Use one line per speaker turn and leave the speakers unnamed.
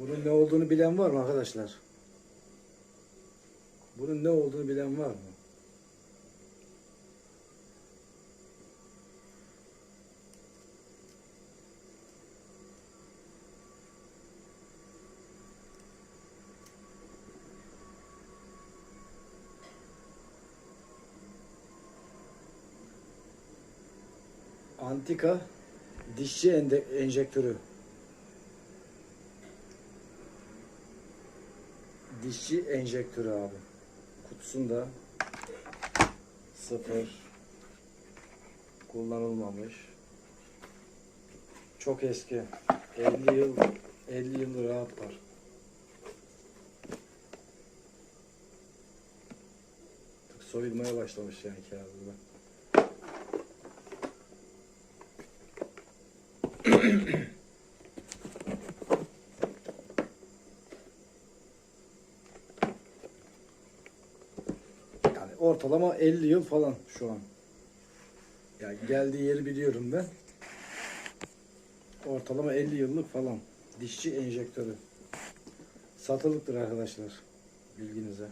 Bunun ne olduğunu bilen var mı arkadaşlar? Bunun ne olduğunu bilen var mı? Antika dişçi enjektörü. Dişçi enjektörü abi. Kutusunda sıfır kullanılmamış. Çok eski. 50 yıl 50 yıl rahat var. Soyulmaya başlamış yani kağıdında. Yani ortalama 50 yıl falan şu an. Yani geldiği yeri biliyorum ben. Ortalama 50 yıllık falan. Dişçi enjektörü. Satılıktır arkadaşlar. Bilginize.